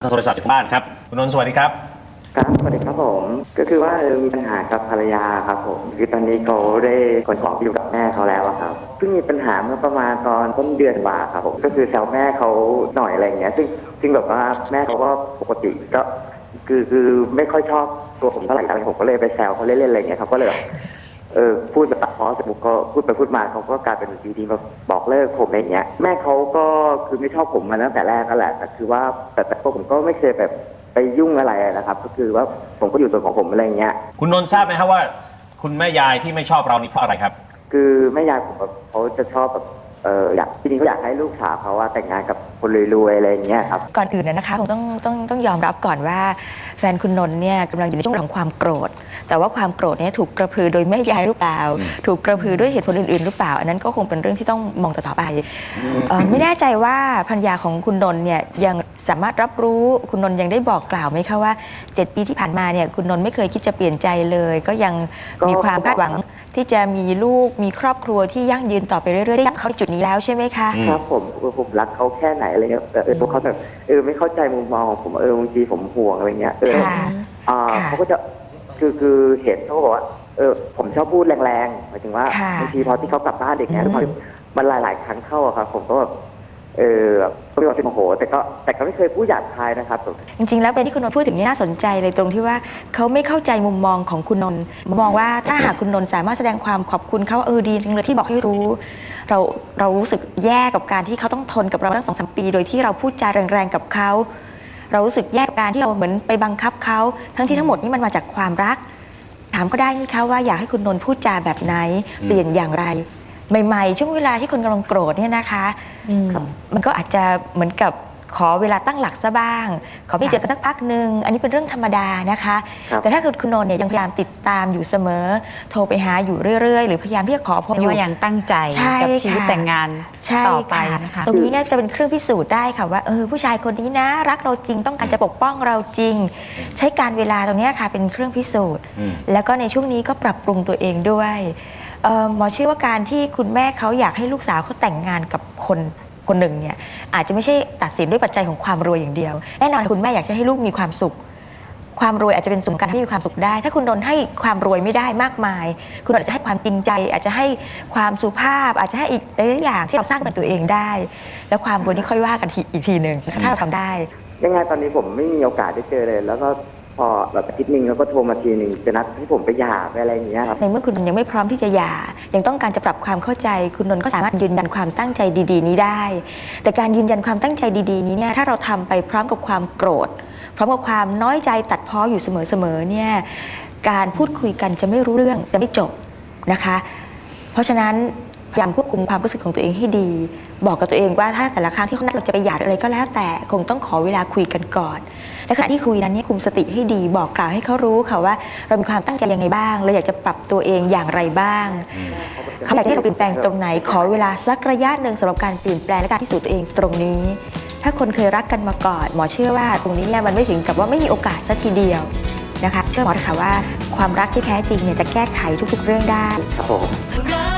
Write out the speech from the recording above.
โทรศัพท์จากบ้านครับคุณนนท์สวัสดีครับ ครับสวัสดีครับผม ก็คือว่ามีปัญหากับภรรยาครับผมคือตอนนี้เขาได้ขนของไปอยู่กับแม่เขาแล้วอะครับเพิ่งมีปัญหาเมื่อประมาณตอนต้นเดือนมาครับผมก็คือแซวแม่เขาหน่อยอะไรอย่างเงี้ย ซึ่งซึ่งแบบว่าแม่เขาก็ปกติก็คือคือไม่ค่อยชอบตัวผมเท่าไหร่อะไรผมก็เลยไปแซวเขาเล่นๆอะไรอย่างเงี้ยเขาก็เลยแบบ เออพูดแบบตัดพ้อเสร็จปุ๊บก็พูดไปพูดมาเขาก็กลายเป็นดีๆมาบอกเลิกผมอะไรอย่างเงี้ย แม่เขาก็คือไม่ชอบผมมาตั้งแต่แรกก็แหละแต่คือว่าแต่แต่พวกผมก็ไม่เคยแบบไปยุ่งอะไรนะครับ ก็คือว่าผมก็อยู่ส่วนของผมอะไรอย่างเงี้ย คุณนนท์ทราบไหมครับว่า คุณแม่ยายที่ไม่ชอบเรานี่เพราะอะไรครับ คือแม่ยายผมแบบเขาจะชอบแบบ เอออยากจริงๆเขาอยากให้ลูกสาวเขาว่าแต่งงานกับคนรวยๆอะไรอย่างเงี้ยครับ ก่อนอื่นนะนะคะคงต้องต้องต้องยอมรับก่อนว่าแฟนคุณนนท์เนี่ยกำลังอยู่ในช่วงของความโกรธ แต่ว่าความโกรธเนี่ยถูกกระพือโดยแม่ยายหรือเปล่า ถูกกระพือด้วยเหตุผลอื่น ๆ หรือเปล่า อันนั้นก็คงเป็นเรื่องที่ต้องมองต่อๆไปเอ่อไม่แน่ใจว่าภรรยาของคุณนนท์เนี่ยยังสามารถรับรู้คุณนนท์ยังได้บอกกล่าวไหมคะว่า 7 ปีที่ผ่านมาเนี่ยคุณนนท์ไม่เคยคิดจะเปลี่ยนใจเลย ก็ยังมีความคาดหวังที่จะมีลูกมีครอบครัวที่ยั่งยืนต่อไปเรื่อยๆได้เข้าจุดนี้แล้วใช่ไหมคะ อืม ครับผมเออผมรักเขาแค่ไหนอะไรเงี้ยแต่เออพวกเขาแบบเออไม่เข้าใจมุมมองของผมเออบางทีผมห่วงอะไรเงี้ยเออ ค่ะ อ่าค่ะ เขาก็จะคือคือเห็นเขาก็บอกว่าเออผมชอบพูดแรงๆหมายถึงว่าค่ะบางทีพอที่เขากลับบ้านเด็กเนี้ยแล้วพอมันหลายๆ ครั้งเข้าอะครับผมก็แบบเออ ก็ไม่ว่าจะโมโห แต่ก็แต่ก็ไม่เคยพูดหยาบคายนะครับผมจริงๆ แล้วเป็นที่คุณนนท์พูดถึงนี่น่าสนใจเลยตรงที่ว่าเขาไม่เข้าใจมุมมองของคุณนนท์มองว่าถ้าหากคุณนนท์สามารถแสดงความขอบคุณเขาว่าเออดีจังเลยที่บอกให้รู้ เราเรารู้สึกแย่กับการที่เขาต้องทนกับเราตั้งสองสามปี โดยที่เราพูดจาแรงๆกับเขาเรารู้สึกแย่กับการที่เราเหมือนไปบังคับเขาทั้งที่ทั้งหมดนี่มันมาจากความรัก ถามก็ได้นี่คะว่าอยากให้คุณนนท์พูดจาแบบไหนเปลี่ยนอย่างไร ใหม่ๆ ช่วงเวลาที่คนกำลังโกรธเนี่ยนะคะครับ มันก็อาจจะเหมือนกับขอเวลาตั้งหลักซะบ้าง ขอพี่เจอกันสักพักหนึ่งอันนี้เป็นเรื่องธรรมดานะคะ ครับ แต่ถ้าคุณคุณโนนท์เนี่ยยังพยายามติดตามอยู่เสมอ โทรไปหาอยู่เรื่อยๆ หรือพยายามที่จะขอพบเรียอกยู่ ว่ายังตั้งใจใช่กับชีวิตค่ะ แต่งงานใช่ต่อไปค่ะนะคะ ตรงนี้เนี่ยจะเป็นเครื่องพิสูจน์ได้ค่ะว่าเออผู้ชายคนนี้นะ รักเราจริงต้องการจะปกป้องเราจริง ใช้การเวลาตรงเนี้ยค่ะเป็นเครื่องพิสูจน์ อืม แล้วก็ในช่วงนี้ก็ปรับปรุงตัวเองด้วยเอ่อ หมอเชื่อว่าการที่คุณแม่เขาอยากให้ลูกสาวเขาแต่งงานกับคนคนหนึ่งเนี่ยอาจจะไม่ใช่ตัดสินด้วยปัจจัยของความรวยอย่างเดียว แน่นอนคุณแม่อยากจะให้ลูกมีความสุข ความรวยอาจจะเป็นสมการที่มีความสุขได้ ถ้าคุณโดนให้ความรวยไม่ได้มากมาย คุณอาจจะให้ความจริงใจ อาจจะให้ความสุภาพ อาจจะให้อีกหลายอย่างที่เราสร้างเป็นตัวเองได้ แล้วความรวยนี่ค่อยว่ากันอีกทีหนึ่งถ้าเราทำได้ ยังไงตอนนี้ผมไม่มีโอกาสได้เจอเลย แล้วก็ พอแบบอาทิตย์หนึ่งแล้วก็โทรมาทีหนึ่งจะนัดให้ผมไปหย่าไปอะไรอย่างเงี้ยครับ ในเมื่อคุณยังไม่พร้อมที่จะหย่า ยังต้องการจะปรับความเข้าใจ คุณนนท์ก็สามารถยืนยันความตั้งใจดี ๆ นี้ได้ แต่การยืนยันความตั้งใจดี ๆ นี้เนี่ยถ้าเราทำไปพร้อมกับความโกรธ พร้อมกับความน้อยใจตัดพ้ออยู่เสมอๆเนี่ยการพูดคุยกันจะไม่รู้เรื่องจะไม่จบนะคะ เพราะฉะนั้นพยายามควบคุมความรู้สึกของตัวเองให้ดี บอกกับตัวเองว่าถ้าแต่ละครั้งที่เขานัดเราจะไปหย่าอะไรก็แล้วแต่คงต้องขอเวลาคุยกันก่อน และขณะที่คุยนั้นเนี่ยคุมสติให้ดีบอกกล่าวให้เขารู้ค่ะว่า เรามีความตั้งใจยังไงบ้างเราอยากจะปรับตัวเองอย่างไรบ้างเขาอยากให้เราเปลี่ยนแปลงตรงไหนขอเวลาสักระยะหนึ่งสำหรับการเปลี่ยนแปลงและการพิสูจน์ตัวเองตรงนี้ ถ้าคนเคยรักกันมาก่อน หมอเชื่อว่าตรงนี้เนี่ยมันไม่ถึงกับว่าไม่มีโอกาสสักทีเดียวนะคะเชื่อหมอเถอะค่ะว่าความรักที่แท้จริงเนี่ยจะแก้ไขทุกๆเรื่องได้ครับผมรัก